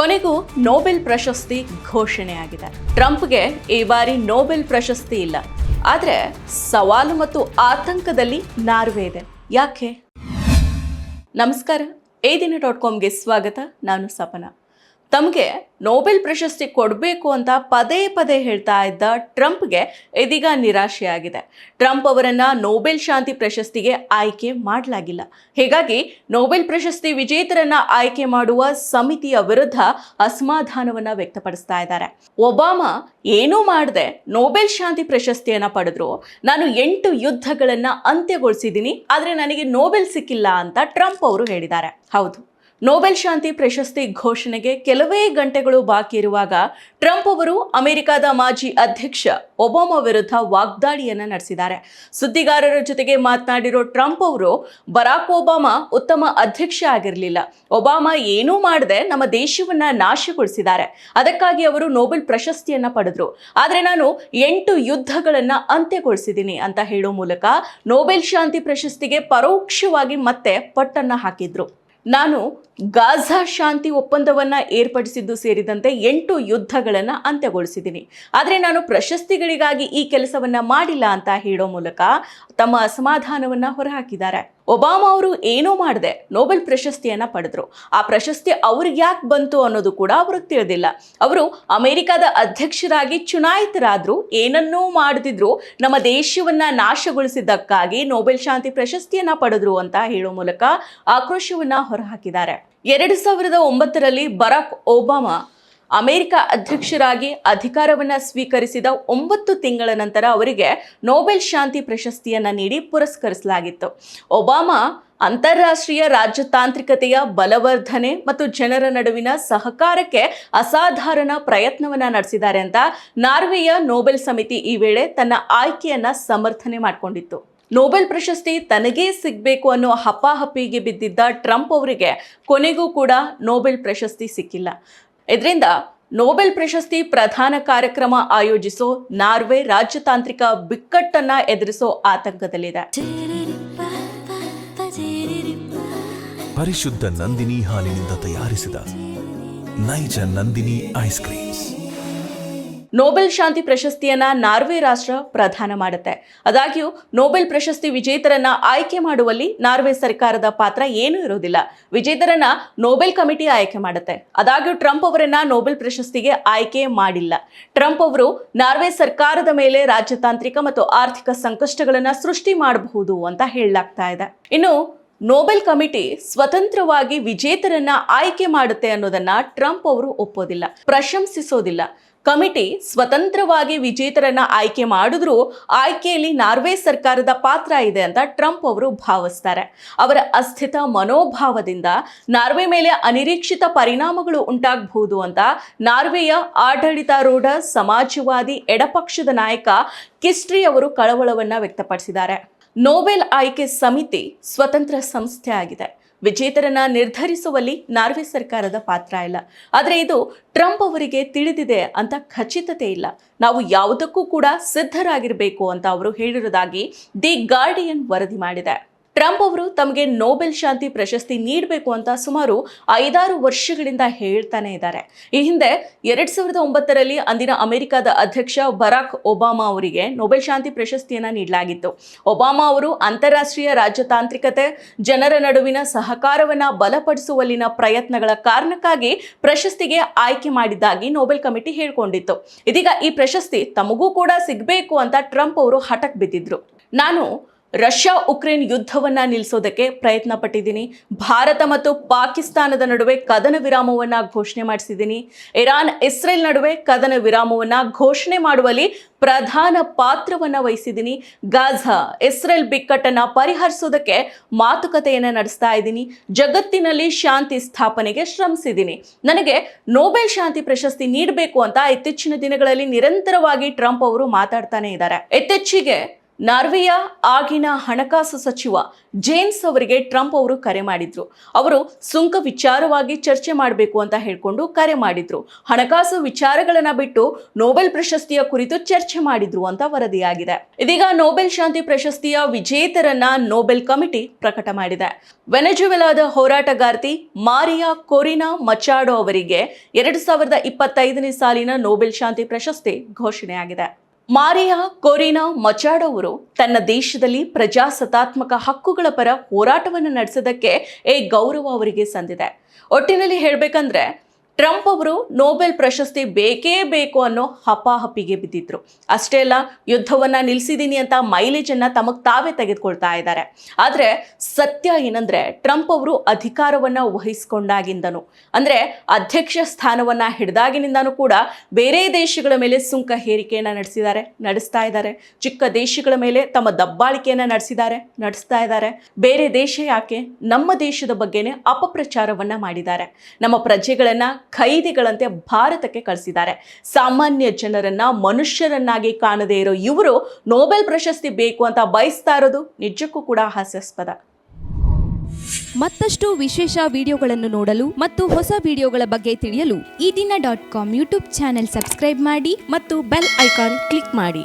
ಕೊನೆಗೂ ನೋಬೆಲ್ ಪ್ರಶಸ್ತಿ ಘೋಷಣೆಯಾಗಿದೆ. ಟ್ರಂಪ್ಗೆ ಈ ಬಾರಿ ನೊಬೆಲ್ ಪ್ರಶಸ್ತಿ ಇಲ್ಲ. ಆದರೆ ಸವಾಲು ಮತ್ತು ಆತಂಕದಲ್ಲಿ ನಾರ್ವೆ ಇದೆ. ಯಾಕೆ? ನಮಸ್ಕಾರ. ಏ ದಿನ ಡಾಟ್ ಕಾಮ್ಗೆ ಸ್ವಾಗತ. ನಾನು ಸಪನ. ತಮಗೆ ನೋಬೆಲ್ ಪ್ರಶಸ್ತಿ ಕೊಡಬೇಕು ಅಂತ ಪದೇ ಪದೇ ಹೇಳ್ತಾ ಇದ್ದ ಟ್ರಂಪ್ಗೆ ಇದೀಗ ನಿರಾಶೆಯಾಗಿದೆ. ಟ್ರಂಪ್ ಅವರನ್ನು ನೋಬೆಲ್ ಶಾಂತಿ ಪ್ರಶಸ್ತಿಗೆ ಆಯ್ಕೆ ಮಾಡಲಾಗಿಲ್ಲ. ಹೀಗಾಗಿ ನೊಬೆಲ್ ಪ್ರಶಸ್ತಿ ವಿಜೇತರನ್ನ ಆಯ್ಕೆ ಮಾಡುವ ಸಮಿತಿಯ ವಿರುದ್ಧ ಅಸಮಾಧಾನವನ್ನು ವ್ಯಕ್ತಪಡಿಸ್ತಾ ಇದ್ದಾರೆ. ಒಬಾಮಾ ಏನೂ ಮಾಡದೆ ನೊಬೆಲ್ ಶಾಂತಿ ಪ್ರಶಸ್ತಿಯನ್ನು ಪಡೆದ್ರು. ನಾನು ಎಂಟು ಯುದ್ಧಗಳನ್ನು ಅಂತ್ಯಗೊಳಿಸಿದ್ದೀನಿ ಆದರೆ ನನಗೆ ನೋಬೆಲ್ ಸಿಕ್ಕಿಲ್ಲ ಅಂತ ಟ್ರಂಪ್ ಅವರು ಹೇಳಿದ್ದಾರೆ. ಹೌದು. ನೊಬೆಲ್ ಶಾಂತಿ ಪ್ರಶಸ್ತಿ ಘೋಷಣೆಗೆ ಕೆಲವೇ ಗಂಟೆಗಳು ಬಾಕಿ ಇರುವಾಗ ಟ್ರಂಪ್ ಅವರು ಅಮೆರಿಕದ ಮಾಜಿ ಅಧ್ಯಕ್ಷ ಒಬಾಮಾ ವಿರುದ್ಧ ವಾಗ್ದಾಳಿಯನ್ನು ನಡೆಸಿದ್ದಾರೆ. ಸುದ್ದಿಗಾರರ ಜೊತೆಗೆ ಮಾತನಾಡಿರೋ ಟ್ರಂಪ್ ಅವರು, ಬರಾಕ್ ಒಬಾಮಾ ಉತ್ತಮ ಅಧ್ಯಕ್ಷ ಆಗಿರಲಿಲ್ಲ. ಒಬಾಮಾ ಏನೂ ಮಾಡದೆ ನಮ್ಮ ದೇಶವನ್ನ ನಾಶಗೊಳಿಸಿದ್ದಾರೆ. ಅದಕ್ಕಾಗಿ ಅವರು ನೊಬೆಲ್ ಪ್ರಶಸ್ತಿಯನ್ನ ಪಡೆದ್ರು. ಆದರೆ ನಾನು ಎಂಟು ಯುದ್ಧಗಳನ್ನ ಅಂತ್ಯಗೊಳಿಸಿದ್ದೀನಿ ಅಂತ ಹೇಳೋ ಮೂಲಕ ನೊಬೆಲ್ ಶಾಂತಿ ಪ್ರಶಸ್ತಿಗೆ ಪರೋಕ್ಷವಾಗಿ ಮತ್ತೆ ಪಟ್ಟನ್ನ ಹಾಕಿದ್ರು. ನಾನು ಗಾಜಾ ಶಾಂತಿ ಒಪ್ಪಂದವನ್ನು ಏರ್ಪಡಿಸಿದ್ದು ಸೇರಿದಂತೆ ಎಂಟು ಯುದ್ಧಗಳನ್ನು ಅಂತ್ಯಗೊಳಿಸಿದ್ದೀನಿ. ಆದರೆ ನಾನು ಪ್ರಶಸ್ತಿಗಳಿಗಾಗಿ ಈ ಕೆಲಸವನ್ನು ಮಾಡಿಲ್ಲ ಅಂತ ಹೇಳೋ ಮೂಲಕ ತಮ್ಮ ಅಸಮಾಧಾನವನ್ನು ಹೊರಹಾಕಿದ್ದಾರೆ. ಒಬಾಮಾ ಅವರು ಏನೂ ಮಾಡದೆ, ನೊಬೆಲ್ ಪ್ರಶಸ್ತಿಯನ್ನು ಪಡೆದ್ರು. ಆ ಪ್ರಶಸ್ತಿ ಅವ್ರಿಗೆ ಯಾಕೆ ಬಂತು ಅನ್ನೋದು ಕೂಡ ಅವ್ರಿಗೆ ತಿಳಿದಿಲ್ಲ. ಅವರು ಅಮೆರಿಕದ ಅಧ್ಯಕ್ಷರಾಗಿ ಚುನಾಯಿತರಾದರು, ಏನನ್ನೂ ಮಾಡದಿದ್ರು, ನಮ್ಮ ದೇಶವನ್ನು ನಾಶಗೊಳಿಸಿದ್ದಕ್ಕಾಗಿ ನೊಬೆಲ್ ಶಾಂತಿ ಪ್ರಶಸ್ತಿಯನ್ನು ಪಡೆದ್ರು ಅಂತ ಹೇಳೋ ಮೂಲಕ ಆಕ್ರೋಶವನ್ನು ಹೊರಹಾಕಿದ್ದಾರೆ. ಎರಡು ಸಾವಿರದ ಒಂಬತ್ತರಲ್ಲಿ ಬರಾಕ್ ಒಬಾಮಾ ಅಮೆರಿಕ ಅಧ್ಯಕ್ಷರಾಗಿ ಅಧಿಕಾರವನ್ನು ಸ್ವೀಕರಿಸಿದ ಒಂಬತ್ತು ತಿಂಗಳ ನಂತರ ಅವರಿಗೆ ನೊಬೆಲ್ ಶಾಂತಿ ಪ್ರಶಸ್ತಿಯನ್ನು ನೀಡಿ ಪುರಸ್ಕರಿಸಲಾಗಿತ್ತು. ಒಬಾಮಾ ಅಂತಾರಾಷ್ಟ್ರೀಯ ರಾಜತಾಂತ್ರಿಕತೆಯ ಬಲವರ್ಧನೆ ಮತ್ತು ಜನರ ನಡುವಿನ ಸಹಕಾರಕ್ಕೆ ಅಸಾಧಾರಣ ಪ್ರಯತ್ನವನ್ನು ನಡೆಸಿದ್ದಾರೆ ಅಂತ ನಾರ್ವೆಯ ನೊಬೆಲ್ ಸಮಿತಿ ಈ ವೇಳೆ ತನ್ನ ಆಯ್ಕೆಯನ್ನು ಸಮರ್ಥನೆ ಮಾಡಿಕೊಂಡಿತ್ತು. ನೊಬೆಲ್ ಪ್ರಶಸ್ತಿ ತನಗೇ ಸಿಗಬೇಕು ಅನ್ನೋ ಹಪಾಹಪಿಗೆ ಬಿದ್ದಿದ್ದ ಟ್ರಂಪ್ ಅವರಿಗೆ ಕೊನೆಗೂ ಕೂಡ ನೋಬೆಲ್ ಪ್ರಶಸ್ತಿ ಸಿಕ್ಕಿಲ್ಲ. ಇದರಿಂದ ನೋಬೆಲ್ ಪ್ರಶಸ್ತಿ ಪ್ರಧಾನ ಕಾರ್ಯಕ್ರಮ ಆಯೋಜಿಸೋ ನಾರ್ವೆ ರಾಜತಾಂತ್ರಿಕ ಬಿಕ್ಕಟ್ಟನ್ನ ಎದುರಿಸೋ ಆತಂಕದಲ್ಲಿದೆ. ಪರಿಶುದ್ಧ ನಂದಿನಿ ಹಾಲಿನಿಂದ ತಯಾರಿಸಿದ ನೈಜ ನಂದಿನಿ ಐಸ್ ಕ್ರೀಮ್ಸ್. ನೊಬೆಲ್ ಶಾಂತಿ ಪ್ರಶಸ್ತಿಯನ್ನ ನಾರ್ವೆ ರಾಷ್ಟ್ರ ಪ್ರದಾನ ಮಾಡುತ್ತೆ. ಆದಾಗ್ಯೂ, ನೊಬೆಲ್ ಪ್ರಶಸ್ತಿ ವಿಜೇತರನ್ನ ಆಯ್ಕೆ ಮಾಡುವಲ್ಲಿ ನಾರ್ವೆ ಸರ್ಕಾರದ ಪಾತ್ರ ಏನೂ ಇರೋದಿಲ್ಲ. ವಿಜೇತರನ್ನ ನೋಬೆಲ್ ಕಮಿಟಿ ಆಯ್ಕೆ ಮಾಡುತ್ತೆ. ಆದಾಗ್ಯೂ, ಟ್ರಂಪ್ ಅವರನ್ನ ನೋಬೆಲ್ ಪ್ರಶಸ್ತಿಗೆ ಆಯ್ಕೆ ಮಾಡಿಲ್ಲ. ಟ್ರಂಪ್ ಅವರು ನಾರ್ವೆ ಸರ್ಕಾರದ ಮೇಲೆ ರಾಜತಾಂತ್ರಿಕ ಮತ್ತು ಆರ್ಥಿಕ ಸಂಕಷ್ಟಗಳನ್ನ ಸೃಷ್ಟಿ ಮಾಡಬಹುದು ಅಂತ ಹೇಳಲಾಗ್ತಾ ಇದೆ. ಇನ್ನು, ನೋಬೆಲ್ ಕಮಿಟಿ ಸ್ವತಂತ್ರವಾಗಿ ವಿಜೇತರನ್ನ ಆಯ್ಕೆ ಮಾಡುತ್ತೆ ಅನ್ನೋದನ್ನ ಟ್ರಂಪ್ ಅವರು ಒಪ್ಪೋದಿಲ್ಲ, ಪ್ರಶಂಸಿಸೋದಿಲ್ಲ. ಕಮಿಟಿ ಸ್ವತಂತ್ರವಾಗಿ ವಿಜೇತರನ್ನ ಆಯ್ಕೆ ಮಾಡಿದ್ರೂ ಆಯ್ಕೆಯಲ್ಲಿ ನಾರ್ವೆ ಸರ್ಕಾರದ ಪಾತ್ರ ಇದೆ ಅಂತ ಟ್ರಂಪ್ ಅವರು ಭಾವಿಸ್ತಾರೆ. ಅವರ ಅಸ್ಥಿತ ಮನೋಭಾವದಿಂದ ನಾರ್ವೆ ಮೇಲೆ ಅನಿರೀಕ್ಷಿತ ಪರಿಣಾಮಗಳು ಉಂಟಾಗಬಹುದು ಅಂತ ನಾರ್ವೆಯ ಆಡಳಿತಾರೂಢ ಸಮಾಜವಾದಿ ಎಡಪಕ್ಷದ ನಾಯಕ ಕಿಸ್ಟ್ರಿ ಅವರು ಕಳವಳವನ್ನ ವ್ಯಕ್ತಪಡಿಸಿದ್ದಾರೆ. ನೊಬೆಲ್ ಆಯ್ಕೆ ಸಮಿತಿ ಸ್ವತಂತ್ರ ಸಂಸ್ಥೆ ಆಗಿದೆ ವಿಜೇತರನ್ನ ನಿರ್ಧರಿಸುವಲ್ಲಿ ನಾರ್ವೆ ಸರ್ಕಾರದ ಪಾತ್ರ ಇಲ್ಲ. ಆದರೆ ಇದು ಟ್ರಂಪ್ ಅವರಿಗೆ ತಿಳಿದಿದೆ ಅಂತ ಖಚಿತತೆ ಇಲ್ಲ. ನಾವು ಯಾವುದಕ್ಕೂ ಕೂಡ ಸಿದ್ಧರಾಗಿರಬೇಕು ಅಂತ ಅವರು ಹೇಳಿರುವುದಾಗಿ ದಿ ಗಾರ್ಡಿಯನ್ ವರದಿ ಮಾಡಿದೆ. ಟ್ರಂಪ್ ಅವರು ತಮಗೆ ನೋಬೆಲ್ ಶಾಂತಿ ಪ್ರಶಸ್ತಿ ನೀಡಬೇಕು ಅಂತ ಸುಮಾರು ಐದಾರು ವರ್ಷಗಳಿಂದ ಹೇಳ್ತಾನೆ ಇದ್ದಾರೆ. ಈ ಹಿಂದೆ ಎರಡ್ ಸಾವಿರದ ಒಂಬತ್ತರಲ್ಲಿ ಅಂದಿನ ಅಮೆರಿಕದ ಅಧ್ಯಕ್ಷ ಬರಾಕ್ ಒಬಾಮಾ ಅವರಿಗೆ ನೊಬೆಲ್ ಶಾಂತಿ ಪ್ರಶಸ್ತಿಯನ್ನು ನೀಡಲಾಗಿತ್ತು. ಒಬಾಮಾ ಅವರು ಅಂತಾರಾಷ್ಟ್ರೀಯ ರಾಜತಾಂತ್ರಿಕತೆ, ಜನರ ನಡುವಿನ ಸಹಕಾರವನ್ನು ಬಲಪಡಿಸುವಲ್ಲಿನ ಪ್ರಯತ್ನಗಳ ಕಾರಣಕ್ಕಾಗಿ ಪ್ರಶಸ್ತಿಗೆ ಆಯ್ಕೆ ಮಾಡಿದ್ದಾಗಿ ನೊಬೆಲ್ ಕಮಿಟಿ ಹೇಳ್ಕೊಂಡಿತ್ತು. ಇದೀಗ ಈ ಪ್ರಶಸ್ತಿ ತಮಗೂ ಕೂಡ ಸಿಗಬೇಕು ಅಂತ ಟ್ರಂಪ್ ಅವರು ಹಠಕ್ ಬಿದ್ದಿದ್ರು. ನಾನು ರಷ್ಯಾ ಉಕ್ರೇನ್ ಯುದ್ಧವನ್ನ ನಿಲ್ಲಿಸೋದಕ್ಕೆ ಪ್ರಯತ್ನ ಪಟ್ಟಿದ್ದೀನಿ. ಭಾರತ ಮತ್ತು ಪಾಕಿಸ್ತಾನದ ನಡುವೆ ಕದನ ವಿರಾಮವನ್ನ ಘೋಷಣೆ ಮಾಡಿಸಿದ್ದೀನಿ. ಇರಾನ್, ಇಸ್ರೇಲ್ ನಡುವೆ ಕದನ ವಿರಾಮವನ್ನ ಘೋಷಣೆ ಮಾಡುವಲ್ಲಿ ಪ್ರಧಾನ ಪಾತ್ರವನ್ನ ವಹಿಸಿದ್ದೀನಿ. ಗಾಝಾ, ಇಸ್ರೇಲ್ ಬಿಕ್ಕಟ್ಟನ್ನ ಪರಿಹರಿಸೋದಕ್ಕೆ ಮಾತುಕತೆಯನ್ನ ನಡೆಸ್ತಾ ಇದ್ದೀನಿ. ಜಗತ್ತಿನಲ್ಲಿ ಶಾಂತಿ ಸ್ಥಾಪನೆಗೆ ಶ್ರಮಿಸಿದ್ದೀನಿ. ನನಗೆ ನೊಬೆಲ್ ಶಾಂತಿ ಪ್ರಶಸ್ತಿ ನೀಡಬೇಕು ಅಂತ ಇತ್ತೀಚಿನ ದಿನಗಳಲ್ಲಿ ನಿರಂತರವಾಗಿ ಟ್ರಂಪ್ ಅವರು ಮಾತಾಡ್ತಾನೆ ಇದ್ದಾರೆ. ಇತ್ತೀಚೆಗೆ ನಾರ್ವೆಯ ಆಗಿನ ಹಣಕಾಸು ಸಚಿವ ಜೇಮ್ಸ್ ಅವರಿಗೆ ಟ್ರಂಪ್ ಅವರು ಕರೆ ಮಾಡಿದ್ರು. ಅವರು ಸುಂಕ ವಿಚಾರವಾಗಿ ಚರ್ಚೆ ಮಾಡಬೇಕು ಅಂತ ಹೇಳ್ಕೊಂಡು ಕರೆ ಮಾಡಿದ್ರು. ಹಣಕಾಸು ವಿಚಾರಗಳನ್ನ ಬಿಟ್ಟು ನೋಬೆಲ್ ಪ್ರಶಸ್ತಿಯ ಕುರಿತು ಚರ್ಚೆ ಮಾಡಿದ್ರು ಅಂತ ವರದಿಯಾಗಿದೆ. ಇದೀಗ ನೋಬೆಲ್ ಶಾಂತಿ ಪ್ರಶಸ್ತಿಯ ವಿಜೇತರನ್ನ ನೋಬೆಲ್ ಕಮಿಟಿ ಪ್ರಕಟ ಮಾಡಿದೆ. ವೆನೆಜುವೆಲಾದ ಹೋರಾಟಗಾರ್ತಿ ಮಾರಿಯಾ ಕೊರಿನಾ ಮಚಾಡೋ ಅವರಿಗೆ ಎರಡು ಸಾವಿರದ ಇಪ್ಪತ್ತೈದನೇ ಸಾಲಿನ ನೊಬೆಲ್ ಶಾಂತಿ ಪ್ರಶಸ್ತಿ ಘೋಷಣೆಯಾಗಿದೆ. ಮಾರಿಯಾ, ಕೊರಿನಾ, ಮಚಾಡೋ ಅವರು ತನ್ನ ದೇಶದಲ್ಲಿ ಪ್ರಜಾಸತ್ತಾತ್ಮಕ ಹಕ್ಕುಗಳ ಪರ ಹೋರಾಟವನ್ನು ನಡೆಸೋದಕ್ಕೆ ಏ ಗೌರವ ಅವರಿಗೆ ಸಂದಿದೆ. ಒಟ್ಟಿನಲ್ಲಿ ಹೇಳಬೇಕಂದ್ರೆ ಟ್ರಂಪ್ ಅವರು ನೊಬೆಲ್ ಪ್ರಶಸ್ತಿ ಬೇಕೇ ಬೇಕು ಅನ್ನೋ ಹಪಾಹಪಿಗೆ ಬಿದ್ದಿದ್ರು. ಅಷ್ಟೇ ಅಲ್ಲ, ಯುದ್ಧವನ್ನ ನಿಲ್ಲಿಸಿದೀನಿ ಅಂತ ಮೈಲೇಜ್ ಅನ್ನ ತಮಗ್ ತಾವೇ ತೆಗೆದುಕೊಳ್ತಾ ಇದ್ದಾರೆ. ಆದ್ರೆ ಸತ್ಯ ಏನಂದ್ರೆ ಟ್ರಂಪ್ ಅವರು ಅಧಿಕಾರವನ್ನ ವಹಿಸಿಕೊಂಡಾಗಿಂದನು. ಅಂದ್ರೆ ಅಧ್ಯಕ್ಷ ಸ್ಥಾನವನ್ನ ಹಿಡಿದಾಗಿನಿಂದನೂ ಕೂಡ ಬೇರೆ ದೇಶಗಳ ಮೇಲೆ ಸುಂಕ ಹೇರಿಕೆಯನ್ನ ನಡೆಸಿದ್ದಾರೆ, ನಡೆಸ್ತಾ ಇದ್ದಾರೆ. ಚಿಕ್ಕ ದೇಶಗಳ ಮೇಲೆ ತಮ್ಮ ದಬ್ಬಾಳಿಕೆಯನ್ನ ನಡೆಸಿದ್ದಾರೆ, ನಡೆಸ್ತಾ ಇದ್ದಾರೆ. ಬೇರೆ ದೇಶ ಯಾಕೆ? ನಮ್ಮ ದೇಶದ ಬಗ್ಗೆನೇ ಅಪಪ್ರಚಾರವನ್ನ ಮಾಡಿದ್ದಾರೆ. ನಮ್ಮ ಪ್ರಜೆಗಳನ್ನ ಖೈದಿಗಳಂತೆ ಭಾರತಕ್ಕೆ ಕಳಿಸಿದ್ದಾರೆ. ಸಾಮಾನ್ಯ ಜನರನ್ನ, ಮನುಷ್ಯರನ್ನಾಗಿ ಕಾಣದೇ ಇರೋ ಇವರು ನೋಬೆಲ್ ಪ್ರಶಸ್ತಿ ಬೇಕು ಅಂತ ಬಯಸ್ತಾ ಇರೋದು ನಿಜಕ್ಕೂ ಕೂಡ ಹಾಸ್ಯಾಸ್ಪದ. ಮತ್ತಷ್ಟು ವಿಶೇಷ ವಿಡಿಯೋಗಳನ್ನು ನೋಡಲು ಮತ್ತು ಹೊಸ ವಿಡಿಯೋಗಳ ಬಗ್ಗೆ ತಿಳಿಯಲು Eedina dot com YouTube channel subscribe ಮಾಡಿ ಮತ್ತು ಬೆಲ್ ಐಕಾನ್ ಕ್ಲಿಕ್ ಮಾಡಿ.